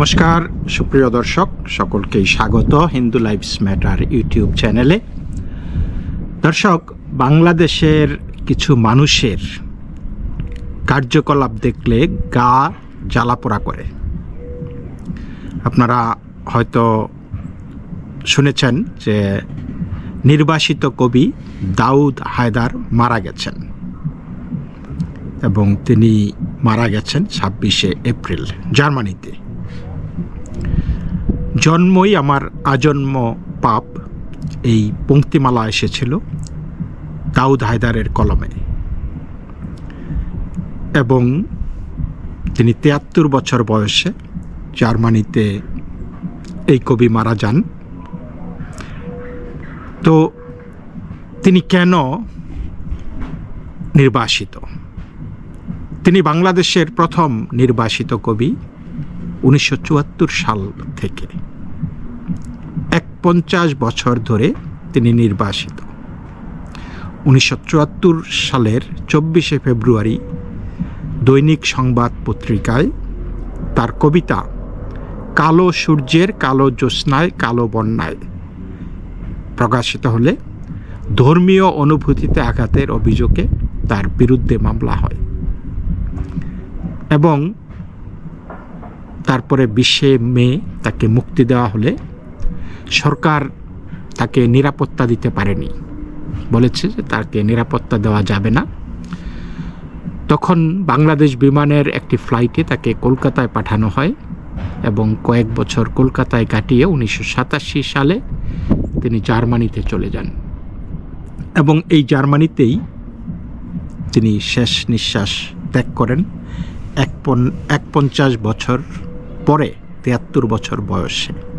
নমস্কার, সুপ্রিয় দর্শক, সকলকেই স্বাগত হিন্দু লাইফস ম্যাটার ইউটিউব চ্যানেলে। দর্শক, বাংলাদেশের কিছু মানুষের কার্যকলাপ দেখলে গা জ্বালাপোড়া করে। আপনারা হয়তো শুনেছেন যে নির্বাসিত কবি দাউদ হায়দার মারা গেছেন এবং তিনি মারা গেছেন ছাব্বিশে এপ্রিল জার্মানিতে। জন্মই আমার আজন্ম পাপ। এই পঙ্ক্তিমালা এসেছিল দাউদ হায়দারের কলমে। এবং তিনি তিয়াত্তর বছর বয়সে জার্মানিতে এই কবি মারা যান। তো তিনি কেন নির্বাসিত? তিনি বাংলাদেশের প্রথম নির্বাসিত কবি উনিশশো চুয়াত্তর সাল থেকে। পঞ্চাশ বছর ধরে তিনি নির্বাসিত। উনিশশো চুয়াত্তর সালের চব্বিশে ফেব্রুয়ারি দৈনিক সংবাদ পত্রিকায় তার কবিতা, কালো সূর্যের কালো জ্যোৎস্নায়, কালো বন্যায় প্রকাশিত হলে ধর্মীয় অনুভূতিতে আঘাতের অভিযোগে তার বিরুদ্ধে মামলা হয় এবং তারপরে বিশে মে তাকে মুক্তি দেওয়া হলে সরকার তাকে নিরাপত্তা দিতে পারেনি। বলেছে যে তাকে নিরাপত্তা দেওয়া যাবে না। তখন বাংলাদেশ বিমানের একটি ফ্লাইটে তাকে কলকাতায় পাঠানো হয় এবং কয়েক বছর কলকাতায় কাটিয়ে উনিশশো সাতাশি সালে তিনি জার্মানিতে চলে যান। এবং এই জার্মানিতেই তিনি শেষ নিঃশ্বাস ত্যাগ করেন। এক পঞ্চাশ বছর পরে, তিয়াত্তর বছর বয়সে।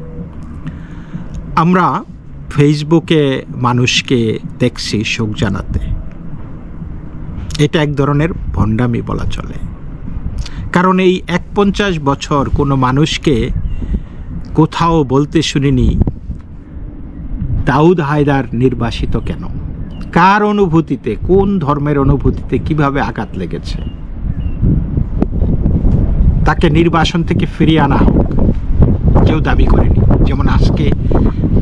আমরা ফেসবুকে মানুষকে দেখছি শোক জানাতে। এটা এক ধরনের ভণ্ডামি বলা চলে। কারণ এই এক পঞ্চাশ বছর কোনো মানুষকে কোথাও বলতে শুনিনি দাউদ হায়দার নির্বাসিত কেন? কার অনুভূতিতে, কোন ধর্মের অনুভূতিতে কীভাবে আঘাত লেগেছে? তাকে নির্বাসন থেকে ফিরিয়ে আনা হোক, কেউ দাবি করেনি। যেমন আজকে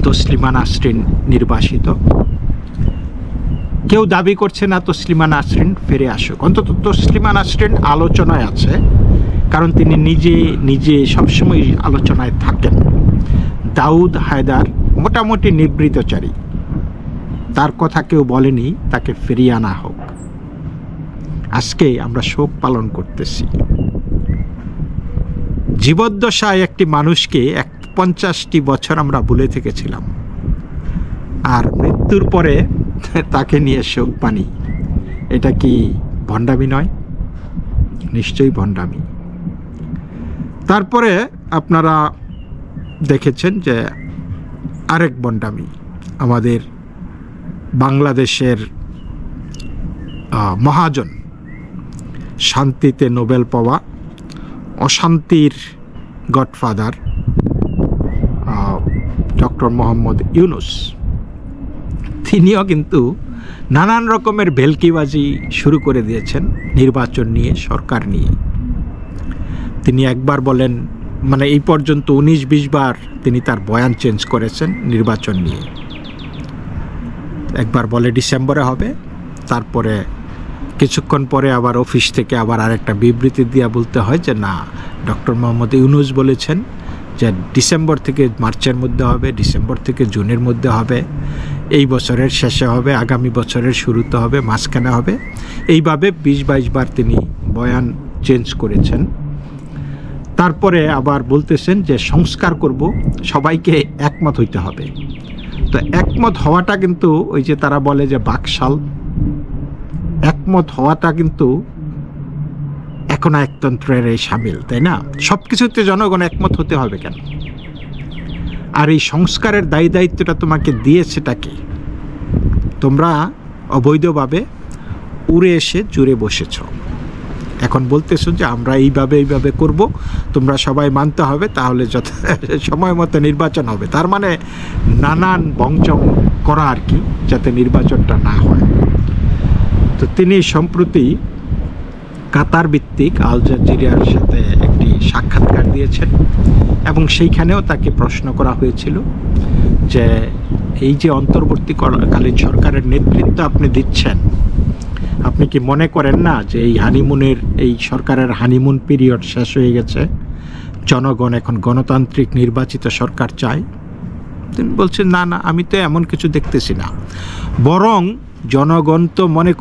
তসলিমা নাসরিন নির্বাসিত। কেউ দাবি করছে না তসলিমা নাসরিন ফিরে আসুক। অন্তত তসলিমা নাসরিন আলোচনায় আছে, কারণ তিনি নিজে নিজে সবসময় আলোচনায় থাকেন। দাউদ হায়দার মোটামুটি নিবৃতচারী। তার কথা কেউ বলেনি, তাকে ফিরিয়ে আনা হোক। আজকে আমরা শোক পালন করতেছি। জীবদ্দশায় একটি মানুষকে এক পঞ্চাশটি বছর আমরা ভুলে থেকেছিলাম। আর মৃত্যুর পরে তাকে নিয়ে শোক পানি এটা কি ভণ্ডামি নয়? নিশ্চয়ই ভণ্ডামি। তারপরে আপনারা দেখেছেন যে আরেক ভণ্ডামি আমাদের বাংলাদেশের মহাজন শান্তিতে নোবেল পাওয়া অশান্তির গডফাদার ডক্টর মোহাম্মদ ইউনুস। তিনিও কিন্তু নানান রকমের ভেলকিবাজি শুরু করে দিয়েছেন নির্বাচন নিয়ে, সরকার নিয়ে। তিনি একবার বলেন মানে এই পর্যন্ত উনিশ বিশ বার তিনি তার বয়ান চেঞ্জ করেছেন নির্বাচন নিয়ে। একবার বলে ডিসেম্বরে হবে, তারপরে কিছুক্ষণ পরে আবার অফিস থেকে আবার আরেকটা বিবৃতি দিয়া বলতে হয় যে, না, ডক্টর মোহাম্মদ ইউনুস বলেছেন যে ডিসেম্বর থেকে মার্চের মধ্যে হবে, ডিসেম্বর থেকে জুনের মধ্যে হবে, এই বছরের শেষে হবে, আগামী বছরের শুরুতে হবে, মাঝখানে হবে। এইভাবে বিশ বাইশ বার তিনি বয়ান চেঞ্জ করেছেন। তারপরে আবার বলতেছেন যে সংস্কার করব, সবাইকে একমত হইতে হবে। তো একমত হওয়াটা কিন্তু ওই যে তারা বলে যে বাকশাল। একমত হওয়াটা কিন্তু এখন একতন্ত্রের এই সামিল, তাই না? সব কিছুতে জনগণ একমত হতে হবে কেন? আর এই সংস্কারের দায়ী দায়িত্বটা তোমাকে দিয়েছেটা কি? তোমরা অবৈধভাবে উড়ে এসে জুড়ে বসেছ। এখন বলতেছো যে আমরা এইভাবে এইভাবে করব, তোমরা সবাই মানতে হবে, তাহলে যত সময় মতো নির্বাচন হবে। তার মানে নানান বংচম করা আর কি, যাতে নির্বাচনটা না হয়। তো তিনি সম্প্রতি কাতার ভিত্তিক আল জাজিরিয়ার সাথে একটি সাক্ষাৎকার দিয়েছেন এবং সেইখানেও তাকে প্রশ্ন করা হয়েছিল যে এই যে অন্তর্বর্তীকালীন সরকারের নেতৃত্ব আপনি দিচ্ছেন, আপনি কি মনে করেন না যে এই হানিমুনের, এই সরকারের হানিমুন পিরিয়ড শেষ হয়ে গেছে? জনগণ এখন গণতান্ত্রিক নির্বাচিত সরকার চায়। তিনি বলছেন, না না, আমি তো এমন কিছু দেখতেছি না। বরং জনগণ তো মনে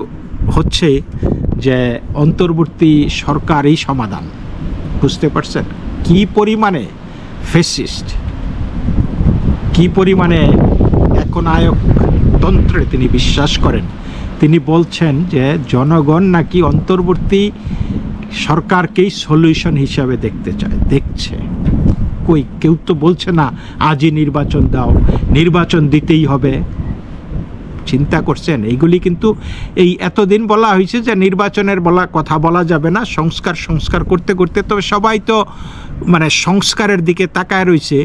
হচ্ছে যে অন্তর্বর্তী সরকারই সমাধান। বুঝতে পারছেন? কি পরিমাণে ফেসিস্ট কি পরিমাণে একনায়ক তন্ত্রে তিনি বিশ্বাস করেন? তিনি বলছেন যে জনগণ নাকি অন্তর্বর্তী সরকারকেই সলিউশন হিসাবে দেখতে চায়, দেখছে। কই, কেউ তো বলছে না, আজই নির্বাচন দাও, নির্বাচন দিতেই হবে। চিন্তা করছেন। এইগুলি কিন্তু এই এতদিন বলা হয়েছে যে নির্বাচনের বলা কথা বলা যাবে না। সংস্কার সংস্কার করতে করতে তবে সবাই তো মানে সংস্কারের দিকে তাকায় রয়েছে।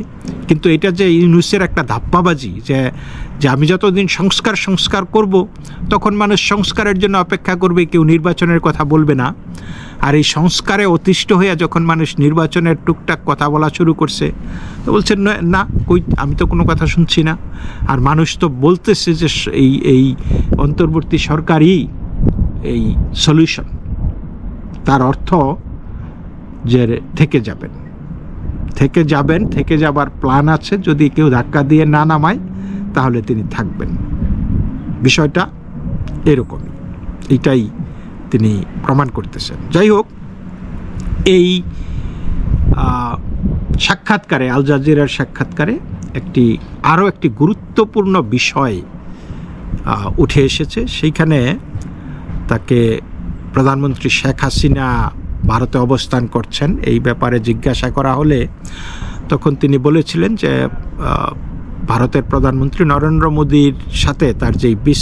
কিন্তু এটা যে ইউনুসের একটা ধাপ্পাবাজি যে যে আমি যতদিন সংস্কার সংস্কার করব, তখন মানুষ সংস্কারের জন্য অপেক্ষা করবে, কেউ নির্বাচনের কথা বলবে না। আর এই সংস্কারে অতিষ্ঠ হয়ে যখন মানুষ নির্বাচনের টুকটাক কথা বলা শুরু করছে তো বলছেন "না, কই আমি তো কোনো কথা শুনছি না। আর মানুষ তো বলতেছে যে এই এই অন্তর্বর্তী সরকারই এই সলিউশন তার অর্থ যে থেকে যাবেন। থেকে যাবেন থেকে যাবার প্ল্যান আছে। যদি কেউ ধাক্কা দিয়ে না নামায় তাহলে তিনি থাকবেন। বিষয়টা এরকমই। এটাই তিনি প্রমাণ করতেছেন। যাই হোক, এই সাক্ষাৎকারে, আল জাজিরার সাক্ষাৎকারে একটি, আরও একটি গুরুত্বপূর্ণ বিষয় উঠে এসেছে। সেইখানে তাকে প্রধানমন্ত্রী শেখ হাসিনা ভারতে অবস্থান করছেন। এই ব্যাপারে জিজ্ঞাসা করা হলে তখন তিনি বলেছিলেন যে ভারতের প্রধানমন্ত্রী নরেন্দ্র মোদীর সাথে তার যেই বিশ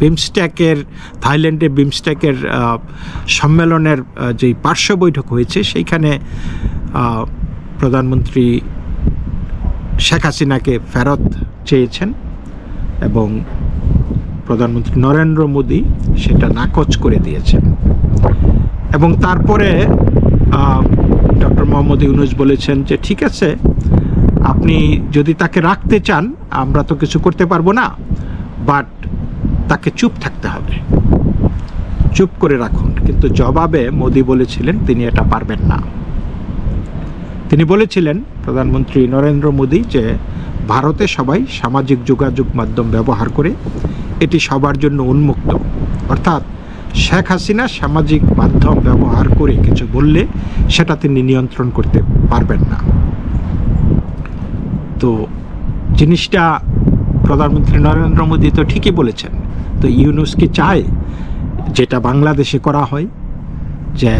বিমস্ট্যাকের থাইল্যান্ডে বিমস্ট্যাকের সম্মেলনের যেই পার্শ্ব বৈঠক হয়েছে, সেইখানে প্রধানমন্ত্রী শেখ হাসিনাকে ফেরত চেয়েছেন এবং প্রধানমন্ত্রী নরেন্দ্র মোদী সেটা নাকচ করে দিয়েছেন। এবং তারপরে ডক্টর মোহাম্মদ ইউনুস বলেছেন যে, ঠিক আছে, আপনি যদি তাকে রাখতে চান, আমরা তো কিছু করতে পারব না বাট তাকে চুপ থাকতে হবে। চুপ করে রাখুন, কিন্তু জবাবে মোদি বলেছিলেন তিনি এটা পারবেন না। তিনি বলেছিলেন, প্রধানমন্ত্রী নরেন্দ্র মোদী যে ভারতে সবাই সামাজিক যোগাযোগ মাধ্যম ব্যবহার করে এটি সবার জন্য উন্মুক্ত। অর্থাৎ শেখ হাসিনা সামাজিক মাধ্যম ব্যবহার করে কিছু বললে সেটা তিনি নিয়ন্ত্রণ করতে পারবেন না। তো জিনিসটা প্রধানমন্ত্রী নরেন্দ্র মোদী তো ঠিকই বলেছেন। তো ইউনুস কি চায় যেটা বাংলাদেশে করা হয়, যে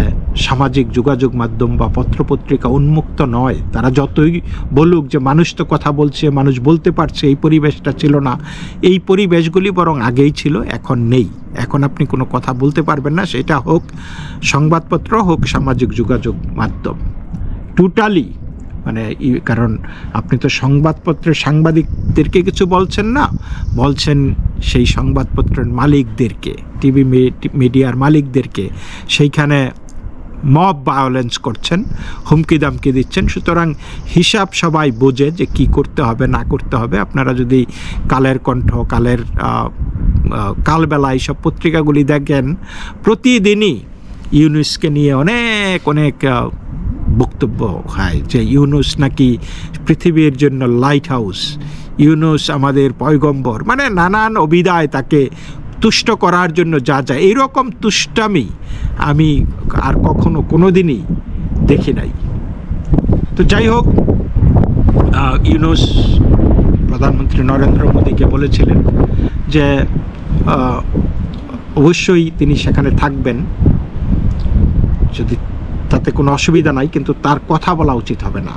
সামাজিক যোগাযোগ মাধ্যম বা পত্রপত্রিকা উন্মুক্ত নয়। তারা যতই বলুক যে মানুষ তো কথা বলছে, মানুষ বলতে পারছে, এই পরিবেশটা ছিল না। এই পরিবেশগুলি বরং আগেই ছিল, এখন নেই। এখন আপনি কোনো কথা বলতে পারবেন না, সেটা হোক সংবাদপত্র হোক সামাজিক যোগাযোগ মাধ্যম। টোটালি মানে কারণ আপনি তো সংবাদপত্রের সাংবাদিকদেরকে কিছু বলছেন না। বলছেন সেই সংবাদপত্রের মালিকদেরকে, টিভি মিডিয়ার মালিকদেরকে। সেইখানে মব ভায়োলেন্স করছেন, হুমকি দামকি দিচ্ছেন। সুতরাং হিসাব সবাই বোঝে যে কি করতে হবে, না করতে হবে। আপনারা যদি কালের কণ্ঠ, কালের কালবেলা এইসব পত্রিকাগুলি দেখেন, প্রতিদিনই ইউনুসকে নিয়ে অনেক অনেক বক্তব্য হয় যে ইউনুস নাকি পৃথিবীর জন্য লাইট হাউস ইউনুস আমাদের পয়গম্বর। মানে নানান অভিধায় তাকে তুষ্ট করার জন্য যা যা, এইরকম তুষ্টামি আমি আর কখনো কোনো দিনই দেখি নাই। তো যাই হোক ইউনুস প্রধানমন্ত্রী নরেন্দ্র মোদীকে বলেছিলেন যে অবশ্যই তিনি সেখানে থাকবেন। যদি তাতে কোনো অসুবিধা নাই, কিন্তু তার কথা বলা উচিত হবে না।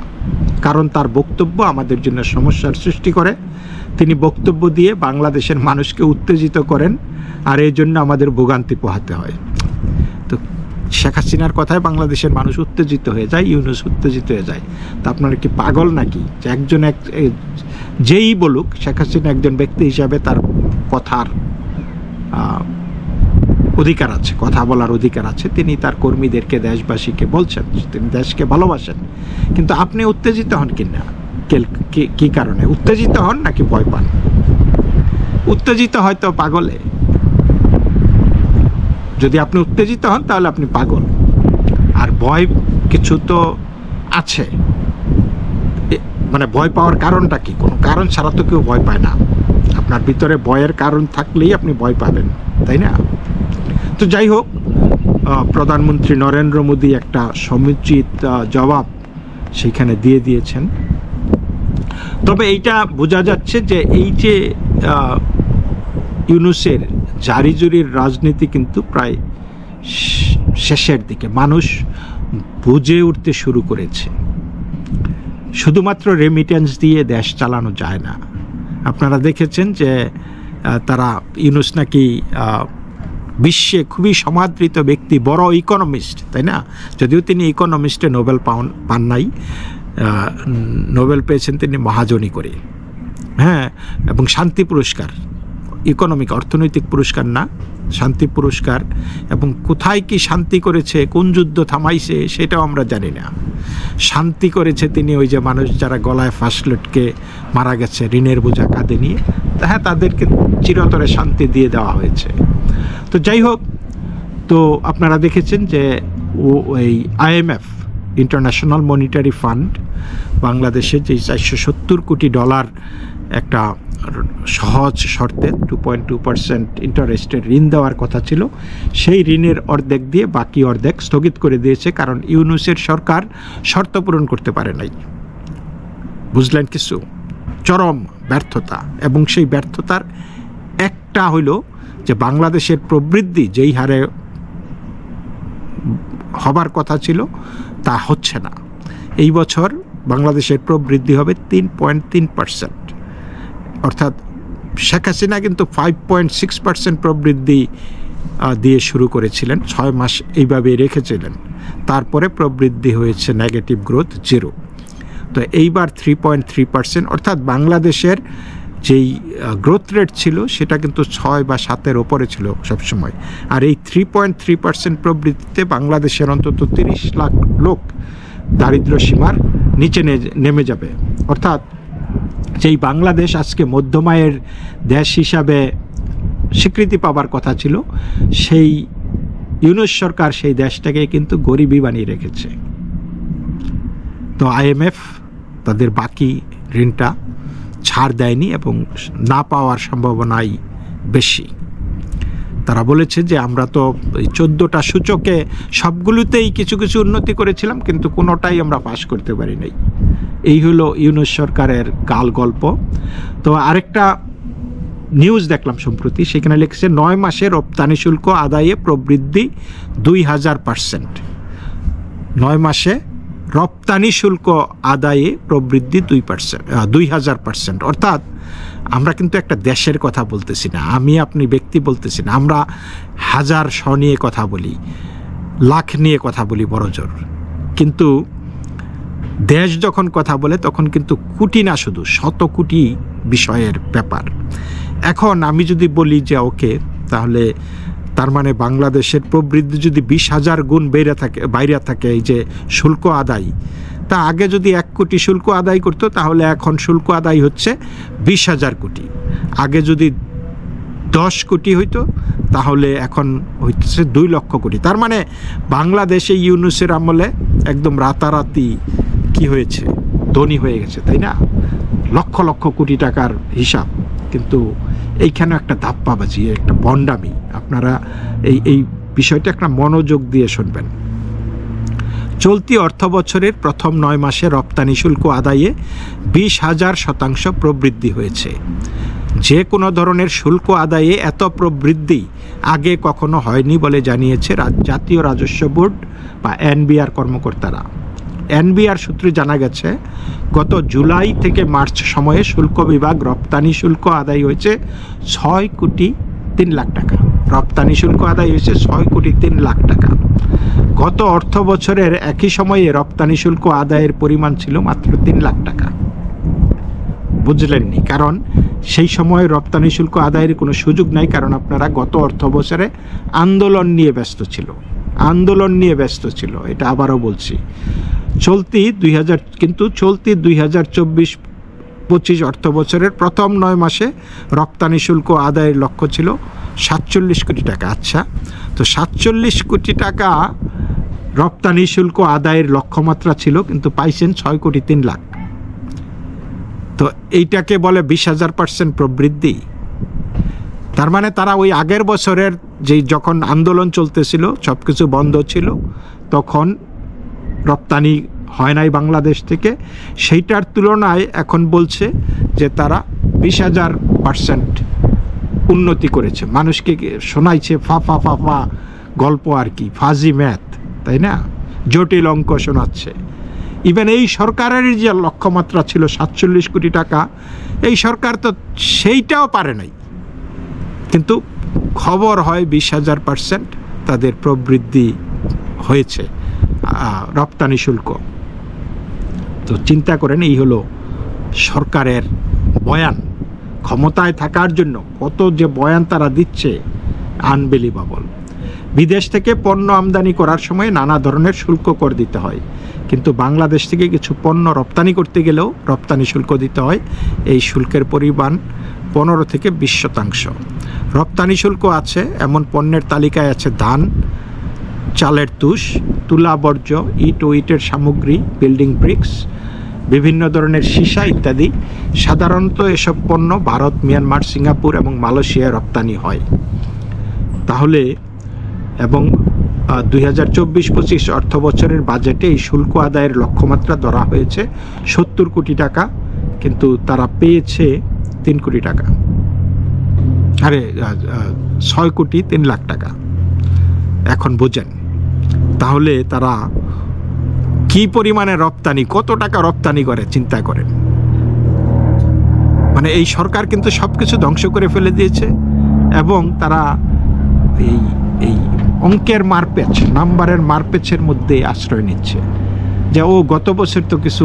কারণ তার বক্তব্য আমাদের জন্য সমস্যার সৃষ্টি করে। তিনি বক্তব্য দিয়ে বাংলাদেশের মানুষকে উত্তেজিত করেন আর এই জন্য আমাদের ভোগান্তি পোহাতে হয়। তো শেখ হাসিনার কথায় বাংলাদেশের মানুষ উত্তেজিত হয়ে যায়, ইউনুস উত্তেজিত হয়ে যায়। তা আপনারা কি পাগল নাকি? যে একজন এক যেই বলুক, শেখ হাসিনা একজন ব্যক্তি হিসাবে তার কথার অধিকার আছে, কথা বলার অধিকার আছে। তিনি তার কর্মীদেরকে, দেশবাসীকে বলছেন তিনি দেশকে ভালোবাসেন। কিন্তু আপনি উত্তেজিত হন কি- কি কারণে? উত্তেজিত হন নাকি ভয় পান? উত্তেজিত হয়তো পাগলে। যদি আপনি উত্তেজিত হন, তাহলে আপনি পাগল। আর ভয় কিছু তো আছে। মানে ভয় পাওয়ার কারণটা কি? কোনো কারণ ছাড়া তো কেউ ভয় পায় না। আপনার ভিতরে ভয়ের কারণ থাকলেই আপনি ভয় পাবেন, তাই না? তো যাই হোক প্রধানমন্ত্রী নরেন্দ্র মোদী একটা সমুচিত জবাব সেখানে দিয়ে দিয়েছেন। তবে এইটা বোঝা যাচ্ছে যে এই যে ইউনুসের জারিজুরির রাজনীতি কিন্তু প্রায় শেষের দিকে, মানুষ বুঝে উঠতে শুরু করেছে। শুধুমাত্র রেমিটেন্স দিয়ে দেশ চালানো যায় না। আপনারা দেখেছেন যে তারা ইউনুস নাকি বিশ্বে খুবই সমাদৃত ব্যক্তি, বড় ইকোনমিস্ট তাই না? যদিও তিনি ইকোনমিস্টে নোবেল পান পান নাই নোবেল পেয়েছেন তিনি মহাজনী করে। হ্যাঁ এবং শান্তি পুরস্কার ইকোনমিক অর্থনৈতিক পুরস্কার না। শান্তি পুরস্কার এবং কোথায় কি শান্তি করেছে, কোন যুদ্ধ থামাইছে সেটাও আমরা জানি না। শান্তি করেছে তিনি ওই যে মানুষ যারা গলায় ফাঁস লটকে মারা গেছে, ঋণের বোঝা কাঁধে নিয়ে। হ্যাঁ তাদেরকে চিরতরে শান্তি দিয়ে দেওয়া হয়েছে। তো যাই হোক, তো আপনারা দেখেছেন যে ও এই আইএমএফ ইন্টারন্যাশনাল মনিটারি ফান্ড, বাংলাদেশে যে চারশো সত্তর কোটি ডলার একটা সহজ শর্তে টু পয়েন্ট টু পার্সেন্ট ইন্টারেস্টের ঋণ দেওয়ার কথা ছিল। সেই ঋণের অর্ধেক দিয়ে বাকি অর্ধেক স্থগিত করে দিয়েছে কারণ ইউনুসের সরকার শর্ত পূরণ করতে পারে নাই। বুঝলেন কিছু? চরম ব্যর্থতা এবং সেই ব্যর্থতার একটা হইল যে বাংলাদেশের প্রবৃদ্ধি যেই হারে হবার কথা ছিল তা হচ্ছে না। এই বছর বাংলাদেশের প্রবৃদ্ধি হবে তিন পয়েন্ট তিন পার্সেন্ট অর্থাৎ শেখ হাসিনা কিন্তু ফাইভ পয়েন্ট সিক্স পার্সেন্ট প্রবৃদ্ধি দিয়ে শুরু করেছিলেন, ছয় মাস এইভাবে রেখেছিলেন। তারপরে প্রবৃদ্ধি হয়েছে নেগেটিভ গ্রোথ জিরো তো এইবার থ্রি পয়েন্ট থ্রি পার্সেন্ট অর্থাৎ বাংলাদেশের যেই গ্রোথ রেট ছিল, সেটা কিন্তু ছয় বা সাতের ওপরে ছিল সবসময়। আর এই থ্রি পয়েন্ট থ্রি পার্সেন্ট প্রবৃদ্ধিতে বাংলাদেশের অন্তত তিরিশ লাখ লোক দারিদ্র সীমার নিচে নেমে যাবে। অর্থাৎ যেই বাংলাদেশ আজকে মধ্যমায়ের দেশ হিসাবে স্বীকৃতি পাবার কথা ছিল, সেই ইউনুস সরকার সেই দেশটাকে কিন্তু গরিবই বানিয়ে রেখেছে। তো আইএমএফ তাদের বাকি ঋণটা ছাড় দেয়নি এবং না পাওয়ার সম্ভাবনাই বেশি। তারা বলেছে যে আমরা তো চোদ্দোটা সূচকে সবগুলোতেই কিছু কিছু উন্নতি করেছিলাম, কিন্তু কোনোটাই আমরা পাশ করতে পারি নাই এই হলো ইউনুস সরকারের কাল গল্প। তো আরেকটা নিউজ দেখলাম সম্প্রতি, সেখানে লিখেছে, নয় মাসে রপ্তানি শুল্ক আদায়ে প্রবৃদ্ধি দুই হাজার পার্সেন্ট। নয় মাসে রপ্তানি শুল্ক আদায়ে প্রবৃদ্ধি দুই পার্সেন্ট দুই হাজার পার্সেন্ট। অর্থাৎ আমরা কিন্তু একটা দেশের কথা বলতেছি না, আমি আপনি ব্যক্তি বলতেছি না, আমরা হাজার শ নিয়ে কথা বলি, লাখ নিয়ে কথা বলি, বড় জোর। কিন্তু দেশ যখন কথা বলে, তখন কিন্তু কোটি না শুধু, শত কোটি বিষয়ের ব্যাপার। এখন আমি যদি বলি যে, ওকে, তাহলে তার মানে বাংলাদেশের প্রবৃদ্ধি যদি বিশ হাজার গুণ বেড়ে থাকে, বাইরে থাকে, এই যে শুল্ক আদায়, তা আগে যদি এক কোটি শুল্ক আদায় করতো, তাহলে এখন শুল্ক আদায় হচ্ছে বিশ হাজার কোটি। আগে যদি দশ কোটি হইতো, তাহলে এখন হইতেছে দুই লক্ষ কোটি। তার মানে বাংলাদেশে ইউনুসের আমলে একদম রাতারাতি কি হয়েছে? ধনী হয়ে গেছে, তাই না? লক্ষ লক্ষ কোটি টাকার হিসাব, কিন্তু এইখানে একটা ধাপ্পাবাজি, একটা বন্ডামি আপনারা এই এই বিষয়টা একটা মনোযোগ দিয়ে শুনবেন। চলতি অর্থ বছরের প্রথম নয় মাসে রপ্তানি শুল্ক আদায়ে বিশ হাজার শতাংশ প্রবৃদ্ধি হয়েছে। যে কোনো ধরনের শুল্ক আদায়ে এত প্রবৃদ্ধি আগে কখনো হয়নি বলে জানিয়েছে জাতীয় রাজস্ব বোর্ড বা এনবিআর কর্মকর্তারা। এনবিআর সূত্রে জানা গেছে, গত জুলাই থেকে মার্চ সময়ে শুল্ক বিভাগ রপ্তানি শুল্ক আদায় হয়েছে ছয় কোটি তিন লাখ টাকা। রপ্তানি শুল্ক আদায় হয়েছে ছয় কোটি তিন লাখ টাকা। গত অর্থ বছরের একই সময়ে রপ্তানি শুল্ক আদায়ের পরিমাণ ছিল মাত্র তিন লাখ টাকা। বুঝলেননি, কারণ সেই সময় রপ্তানি শুল্ক আদায়ের কোনো সুযোগ নাই, কারণ আপনারা গত অর্থ বছরে আন্দোলন নিয়ে ব্যস্ত ছিল। আন্দোলন নিয়ে ব্যস্ত ছিল, এটা আবারও বলছি। চলতি দুই হাজার কিন্তু চলতি দুই হাজার চব্বিশ পঁচিশ অর্থ বছরের প্রথম নয় মাসে রপ্তানি শুল্ক আদায়ের লক্ষ্য ছিল সাতচল্লিশ কোটি টাকা। আচ্ছা তো সাতচল্লিশ কোটি টাকা রপ্তানি শুল্ক আদায়ের লক্ষ্যমাত্রা ছিল, কিন্তু পাইছেন ছয় কোটি তিন লাখ। তো এইটাকে বলে বিশ হাজার পার্সেন্ট প্রবৃদ্ধি। তার মানে তারা ওই আগের বছরের যেই যখন আন্দোলন চলতেছিল সব কিছু বন্ধ ছিল, তখন রপ্তানি হয় নাই বাংলাদেশ থেকে, সেইটার তুলনায় এখন বলছে যে তারা বিশ হাজার পার্সেন্ট উন্নতি করেছে। মানুষকে শোনাইছে ফা ফা ফা ফা গল্প আর কি, ফাজি ম্যাথ, তাই না? জটিল অঙ্ক শোনাচ্ছে। ইভেন এই সরকারের যে লক্ষ্যমাত্রা ছিল সাতচল্লিশ কোটি টাকা, এই সরকার তো সেইটাও পারে নাই। কিন্তু খবর হয় বিশ হাজার পার্সেন্ট তাদের প্রবৃদ্ধি হয়েছে রপ্তানি শুল্ক। তো চিন্তা করেন, এই হলো সরকারের বয়ান। ক্ষমতায় থাকার জন্য কত যে বয়ান তারা দিচ্ছে আনবিলিভাবল বিদেশ থেকে পণ্য আমদানি করার সময় নানা ধরনের শুল্ক কর দিতে হয়। কিন্তু বাংলাদেশ থেকে কিছু পণ্য রপ্তানি করতে গেলেও রপ্তানি শুল্ক দিতে হয়। এই শুল্কের পরিমাণ পনেরো থেকে বিশ শতাংশ। রপ্তানি শুল্ক আছে, এমন পণ্যের তালিকায় আছে ধান, চালের তুষ তুলা বর্জ্য, ইট ও ইটের সামগ্রী, বিল্ডিং ব্রিক্স, বিভিন্ন ধরনের সীসা ইত্যাদি। সাধারণত এসব পণ্য ভারত, মিয়ানমার, সিঙ্গাপুর এবং মালয়েশিয়ায় রপ্তানি হয়। তাহলে এবং দুই হাজার চব্বিশ পঁচিশ অর্থ বছরের বাজেটে এই শুল্ক আদায়ের লক্ষ্যমাত্রা ধরা হয়েছে সত্তর কোটি টাকা, কিন্তু তারা পেয়েছে তিন কোটি টাকা। আরে ছয় কোটি তিন লাখ টাকা। এখন বোঝেন। তাহলে তারা কি পরিমাণে রপ্তানি, কত টাকা রপ্তানি করে, চিন্তা করেন মানে এই সরকার কিন্তু সব কিছু ধ্বংস করে ফেলে দিয়েছে এবং তারা এই এই অঙ্কের মারপেচ, নাম্বারের মারপেচের মধ্যে আশ্রয় নিচ্ছে যে, ও, গত বছর তো কিছু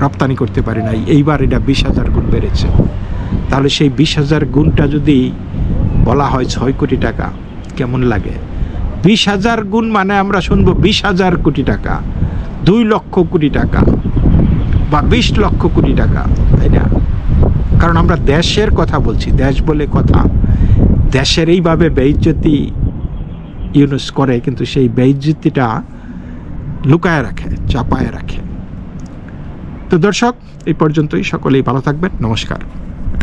রপ্তানি করতে পারি নাই, এইবার এটা বিশ হাজার গুণ বেড়েছে। তাহলে সেই বিশ হাজার গুণটা যদি বলা হয় ছয় কোটি টাকা, কেমন লাগে? বিশ হাজার গুণ মানে আমরা শুনব বিশ হাজার কোটি টাকা, দুই লক্ষ কোটি টাকা বা বিশ লক্ষ কোটি টাকা, তাই না? কারণ আমরা দেশের কথা বলছি, দেশ বলে কথা। দেশের এইভাবে বেইজ্জতি ইউনুস করে, কিন্তু সেই বেইজ্জতিটা লুকায় রাখে, চাপায় রাখে। তো দর্শক, এই পর্যন্তই। সকলেই ভালো থাকবেন। নমস্কার।